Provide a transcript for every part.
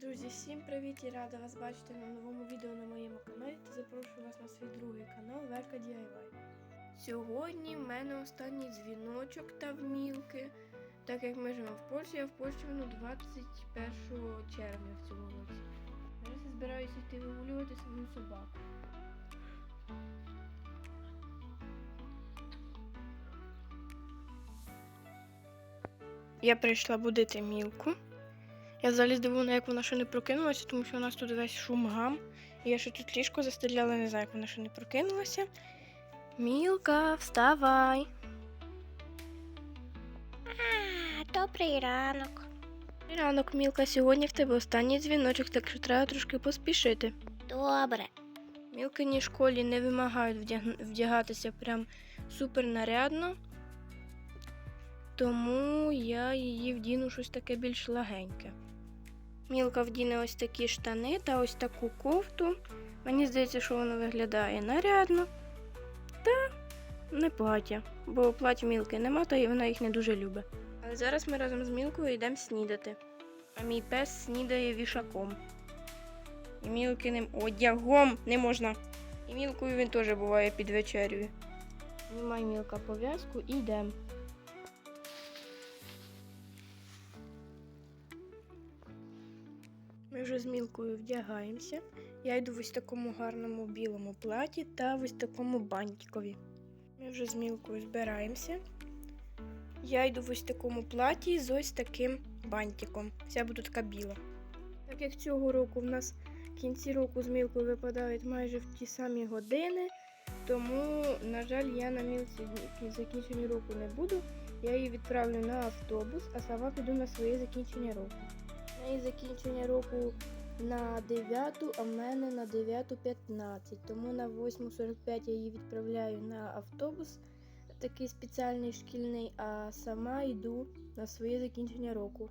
Друзі, всім привіт і рада вас бачити на новому відео на моєму каналі та запрошую вас на свій другий канал Верка DIY. Сьогодні в мене останній дзвіночок та вмілки. Так як ми живемо в Польщі, а в Польщі воно 21 червня в цьому році. Зараз я збираюся йти вигулювати свою собаку. Я прийшла будити мілку. Я взагалі здивована, як вона ще не прокинулася, тому що у нас тут весь шум гам. І я ще тут ліжко застеляла, не знаю, як вона ще не прокинулася. Мілка, вставай. А, добрий ранок. Добрий Ранок, Мілка, сьогодні в тебе останній дзвіночок, так що треба трошки поспішити. Добре. Мілкині школі не вимагають вдяг- вдягатися прям супер нарядно, тому я її вдіну щось таке більш легеньке. Мілка вдіне ось такі штани та ось таку кофту. Мені здається, що воно виглядає нарядно та не плаття, бо плаття мілки нема, та й вона їх не дуже любить. Але зараз ми разом з Мілкою йдемо снідати. А мій пес снідає вішаком. І мілкиним одягом не можна. І мілкою він теж буває під вечерю. Знімай мілка пов'язку і йдемо. З мілкою вдягаємося. Я йду в ось такому гарному білому платі та в ось такому бантикові. Ми вже з мілкою збираємося. Я йду в ось такому платі з ось таким бантиком. Вся буду така біла. Так як цього року в нас в кінці року з мілкою випадають майже в ті самі години, тому, на жаль, я на мілці в закінченні року не буду. Я її відправлю на автобус, а сама піду на своє закінчення року. В неї закінчення року на 9, а в мене на 9.15. Тому на 8.45 я її відправляю на автобус, такий спеціальний шкільний, а сама йду на своє закінчення року.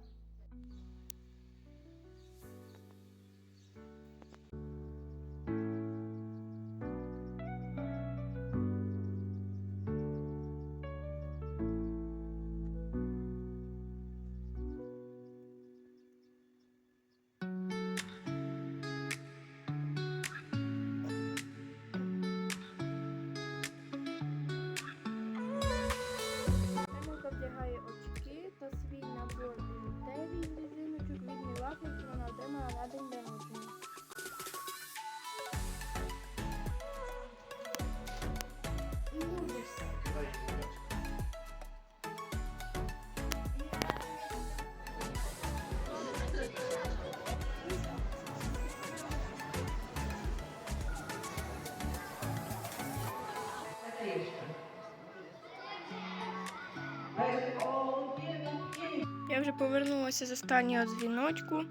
Я вже повернулася з останнього дзвіночку.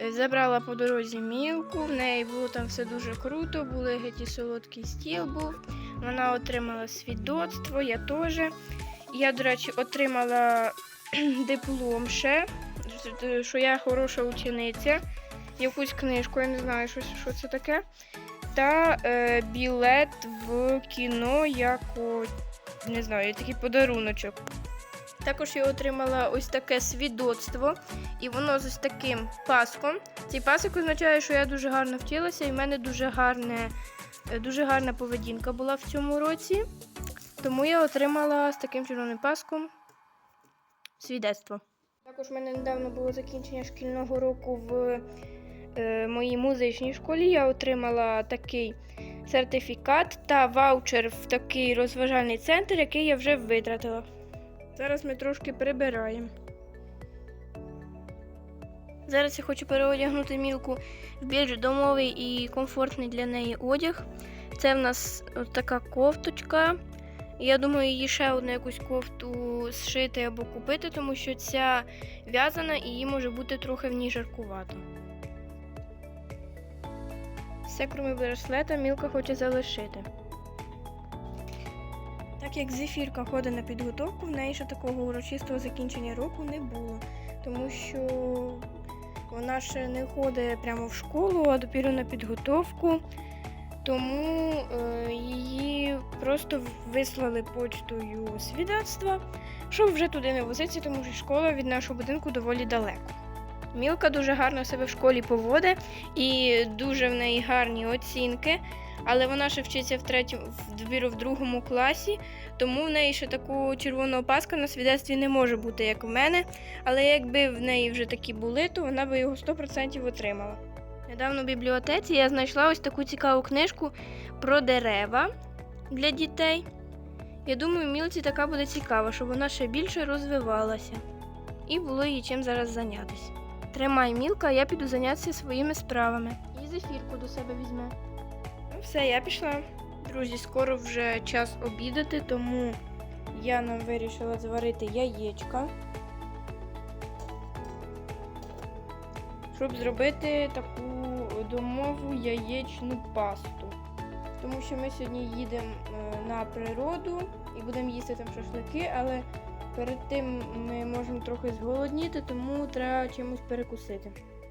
Е, Забрала по дорозі мілку, в неї було там все дуже круто, були геть і солодкий стіл був. Вона отримала свідоцтво, я теж. Я, до речі, отримала диплом ще, що я хороша учениця, якусь книжку, я не знаю, що, що це таке. Та е, білет в кіно як не знаю, такий подаруночок. Також я отримала ось таке свідоцтво, і воно з ось таким паском. Цей пасок означає, що я дуже гарно вчилася, і в мене дуже, гарне, е, дуже гарна поведінка була в цьому році. Тому я отримала з таким червоним паском свідоцтво. Також в мене недавно було закінчення шкільного року в е, моїй музичній школі. Я отримала такий сертифікат та ваучер в такий розважальний центр, який я вже витратила. Зараз ми трошки прибираємо. Зараз я хочу переодягнути мілку в більш домовий і комфортний для неї одяг. Це в нас от така кофточка. Я думаю, її ще одну якусь кофту зшити або купити, тому що ця в'язана і їй може бути трохи в ній жаркувато. Все, крім браслета, мілка хоче залишити. Так як зефірка ходить на підготовку, в неї ще такого урочистого закінчення року не було, тому що вона ще не ходить прямо в школу, а допіру на підготовку. Тому е, її просто вислали почтою свідоцтва, щоб вже туди не возитися, тому що школа від нашого будинку доволі далеко. Мілка дуже гарно себе в школі поводить і дуже в неї гарні оцінки. Але вона ще вчиться в третьому в другому класі, тому в неї ще таку червону опаску на свідоцтві не може бути, як в мене. Але якби в неї вже такі були, то вона би його 100% отримала. Недавно в бібліотеці я знайшла ось таку цікаву книжку про дерева для дітей. Я думаю, мілці така буде цікава, щоб вона ще більше розвивалася. І було їй чим зараз зайнятися. Тримай мілка, я піду зайнятися своїми справами. І зефірку до себе візьме. Все, я пішла. Друзі, скоро вже час обідати, тому я нам вирішила зварити яєчка. Щоб зробити таку домову яєчну пасту. Тому що ми сьогодні їдемо е, на природу і будемо їсти там шашлики, але перед тим ми можемо трохи зголодніти, тому треба чимось перекусити.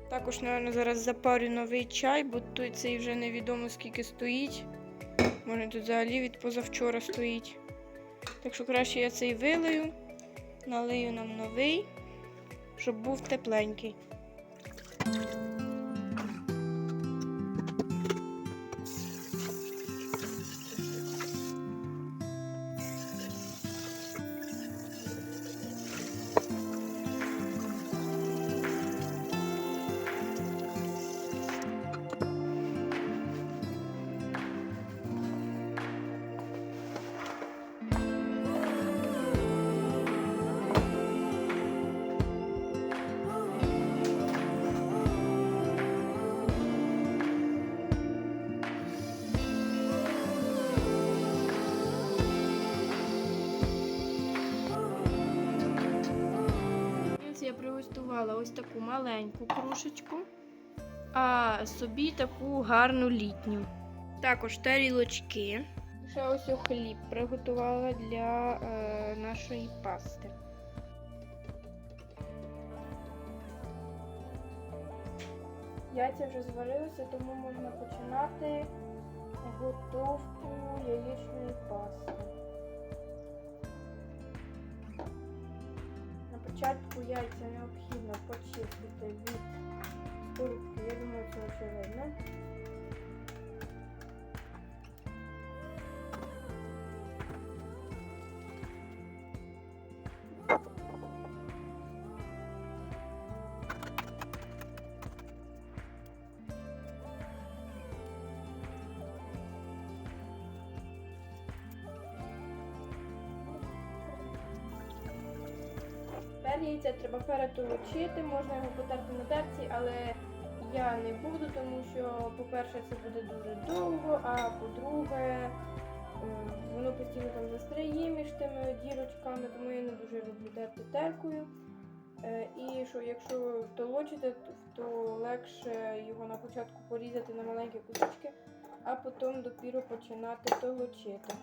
Також, мабуть, зараз запарю новий чай, бо той цей вже невідомо скільки стоїть. Може тут взагалі від позавчора стоїть. Так що краще я цей вилию, налию нам новий, щоб був тепленький. Приготувала ось таку маленьку кружечку, а собі таку гарну літню. Також тарілочки. Ще ось хліб приготувала для е, нашої пасти. Яйця вже зварилися, тому можна починати готовку яєчної пасти. На початку яйця необхідно почистити від скоринки. Я думаю, це очевидно. Яйця треба перетолочити, можна його потерти на терці, але я не буду, тому що, по-перше, це буде дуже довго, а по-друге, е, воно постійно там застряє між тими дірочками, тому я не дуже люблю терти теркою. Е, І що якщо толочите, то легше його на початку порізати на маленькі кусочки, а потім допіру починати толочити.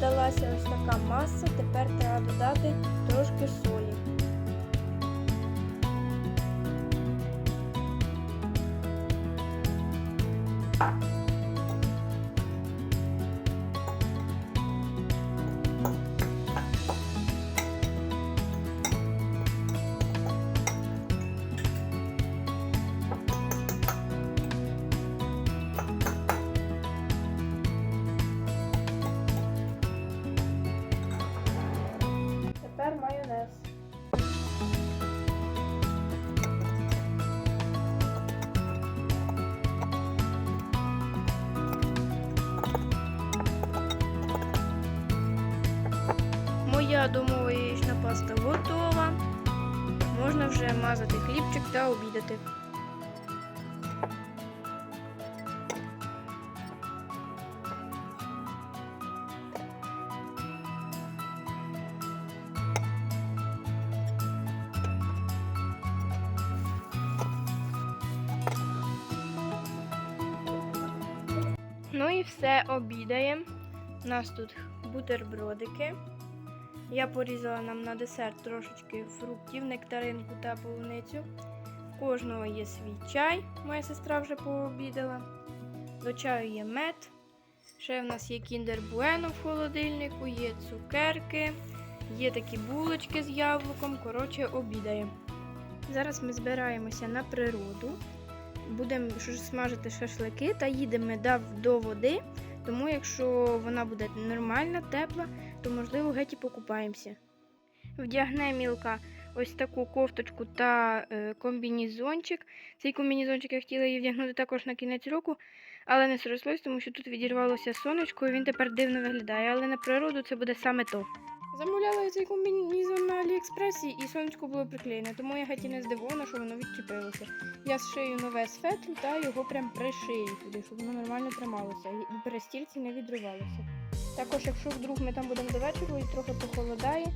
Додалася ось така маса, тепер треба додати трошки солі. Моя домова яєчна паста готова. Можна вже мазати хлібчик та обідати. Ну і все обідаємо. У нас тут бутербродики. Я порізала нам на десерт трошечки фруктів, нектаринку та полуницю. В кожного є свій чай. Моя сестра вже пообідала. До чаю є мед. Ще в нас є кіндер буено в холодильнику, є цукерки, є такі булочки з яблуком. Коротше, обідаємо. Зараз ми збираємося на природу. Будемо смажити шашлики та їдемо до води. Тому, якщо вона буде нормальна, тепла, то можливо геть і покупаємося. Вдягне мілка ось таку кофточку та е, комбінізончик. Цей комбінізончик я хотіла її вдягнути також на кінець року, але не срослось, тому що тут відірвалося сонечко і він тепер дивно виглядає. Але на природу це буде саме то. Замовляла цей комбінізон на Аліекспресі і сонечко було приклеєне, тому я геть і не здивована, що воно відчепилося. Я зшию нове з та його прям пришию туди, щоб воно нормально трималося і при стільці не відривалося. Також, якщо вдруг ми там будемо до вечора і трохи похолодає,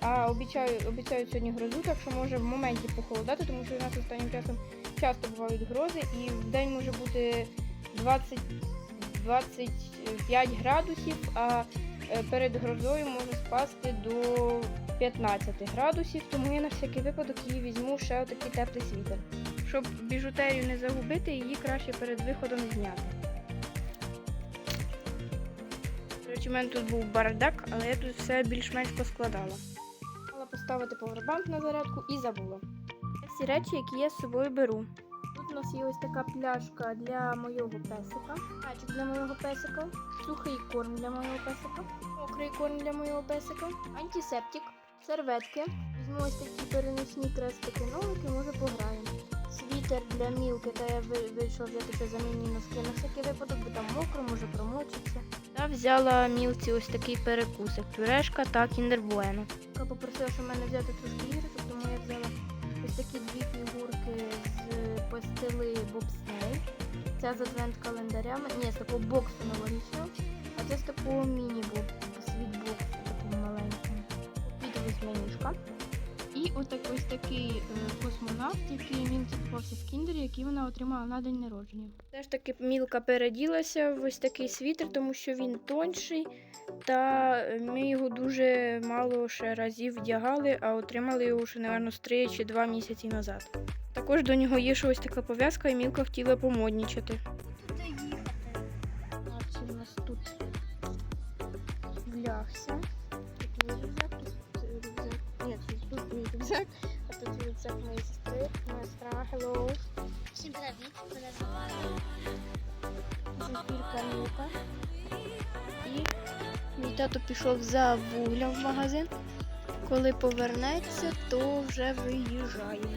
а обіцяю, обіцяють сьогодні грозу, так що може в моменті похолодати, тому що у нас останнім часом часто бувають грози, і в день може бути 20 25 градусів, а перед грозою може спасти до 15 градусів, тому я на всякий випадок її візьму ще отакий теплий світер. Щоб біжутерію не загубити, її краще перед виходом зняти. У мене тут був бардак, але я тут все більш-менш поскладала. Мала поставити повербанк на зарядку і забула. Всі речі, які я з собою беру. Нас є ось така пляшка для моєго песика, пачок для моєго песика, сухий корм для моєго песика, мокрий корм для моєго песика, антисептик, серветки. Візьму ось такі переносні крестики нолики, може пограємо. Світер для мілки, та я ви- вирішила взяти ще замінні носки на всякий випадок, бо там мокро, може промочиться. Та взяла мілці ось такий перекусик, пюрешка та кіндер буено. Я попросила, щоб мене взяти трошки іграшок, тому я взяла ось такі дві фігурки з пастили бобсней. Ця з адвент календарями. Ні, з такого боксу новорічного, а це з такого міні-боксу, світ-боксу, такого маленького. Під восьминожка. І отак ось такий е, космонавт, який мілці попався в кіндері, який вона отримала на день народження. Теж таки мілка переділася в ось такий світер, тому що він тонший, та е, ми його дуже мало ще разів вдягали, а отримали його ще, напевно, з 3 чи 2 місяці назад. Також до нього є ось така пов'язка, і мілка хотіла помоднічати. Куди їхати? У нас тут влягся. Тут мій рюкзак, тут рюкзак. Ні, тут, тут мій рюкзак, а тут рюкзак моєї сестри. Моя сестра, hello. Всім привіт. Мене звати. Зефірка Мілка. І мій тато пішов за вуглям в магазин. Коли повернеться, то вже виїжджаємо.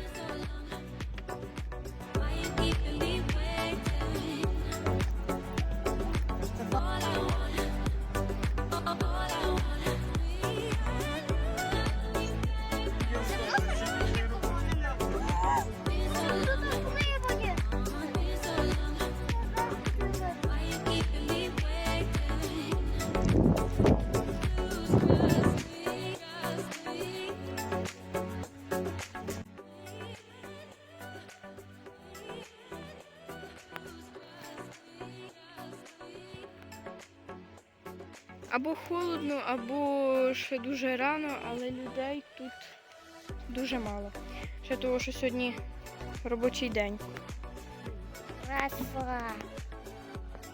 Або холодно, або ще дуже рано, але людей тут дуже мало. Ще того, що сьогодні робочий день. Красава.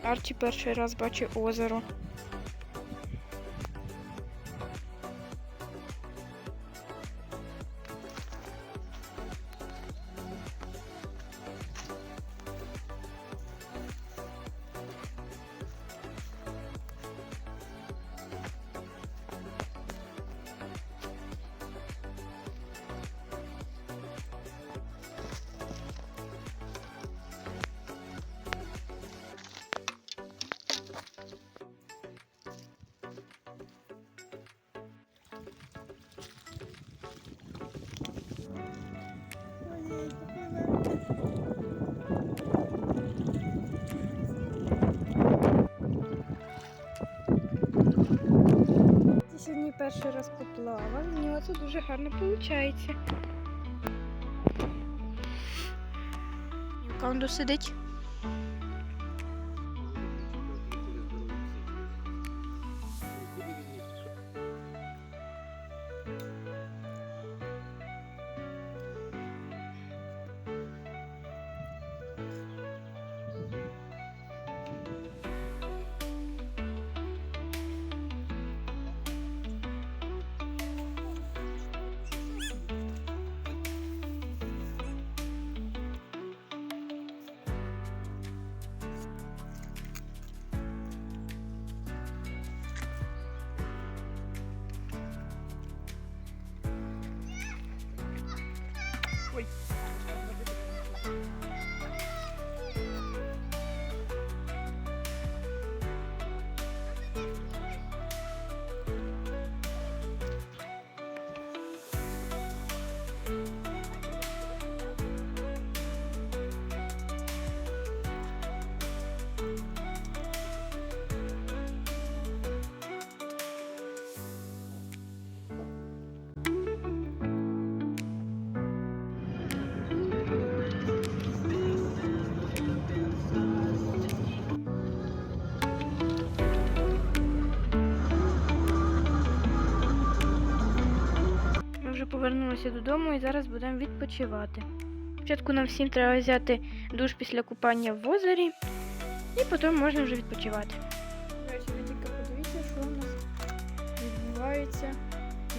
Арчі перший раз бачить озеро. Перший раз поплавав, в нього це дуже гарно виходить. Каундо сидить. Повернулися додому і зараз будемо відпочивати. Спочатку нам всім треба взяти душ після купання в озері, і потім можна вже відпочивати. Ви тільки подивіться, що у нас відбувається.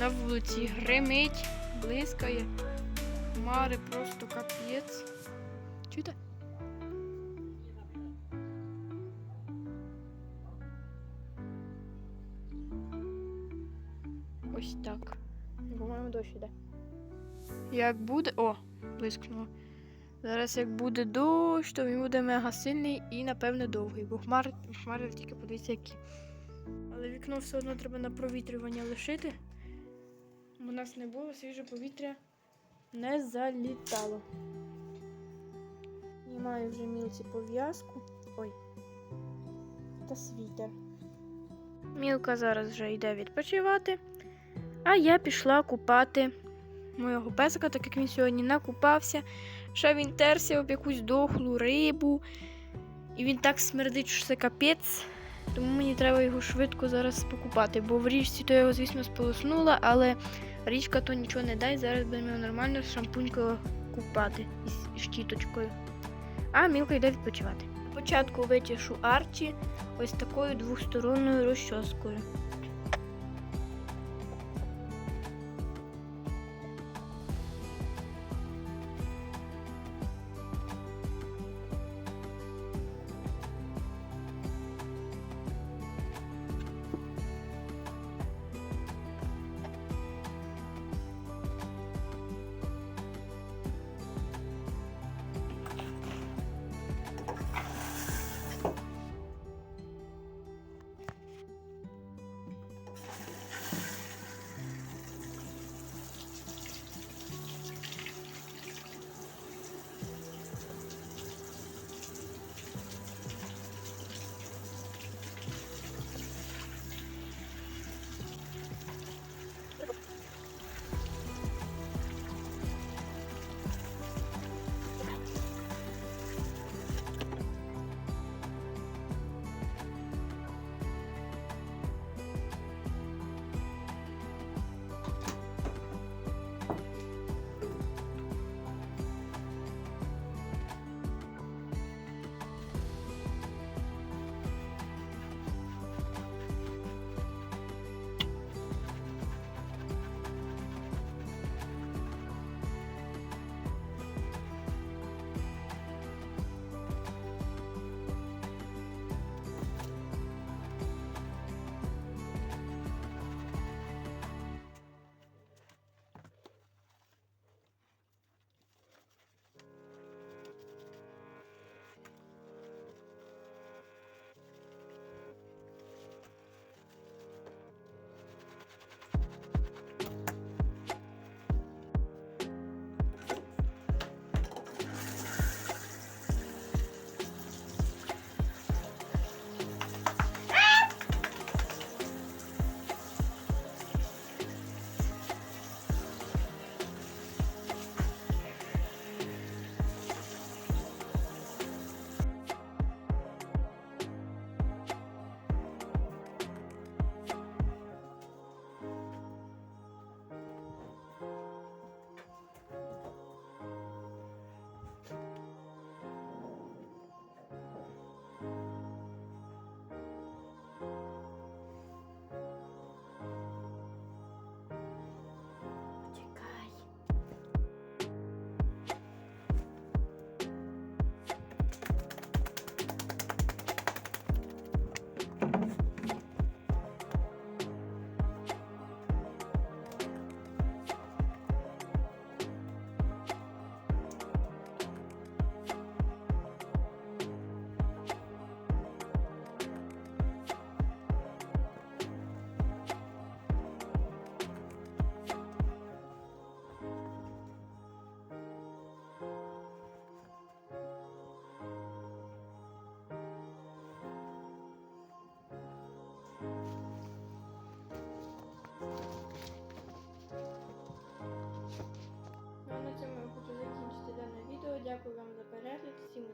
На вулиці гримить, блискає, хмари просто капець. Чуєте? Ось так. По-моєму, дощ іде. Як буде. О, блискнуло. Зараз як буде дощ, то він буде мега сильний і, напевне, довгий, бо хмар, хмари тільки подивіться які. Але вікно все одно треба на провітрювання лишити. У нас не було, свіже повітря не залітало. Знімаю вже мілці пов'язку. Ой. Та світер. Мілка зараз вже йде відпочивати. А я пішла купати моєго песика, так як він сьогодні накупався. Ще він терся об якусь дохлу рибу. І він так смердить, що це капець. Тому мені треба його швидко зараз покупати. Бо в річці то я його, звісно, сполоснула, але річка то нічого не дай. Зараз будемо його нормально з шампунькою купати із щіточкою. А мілка йде відпочивати. Спочатку витяшу арчі ось такою двосторонньою розчоскою.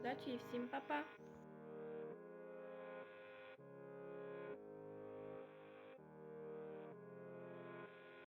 Удачі і всім па-па!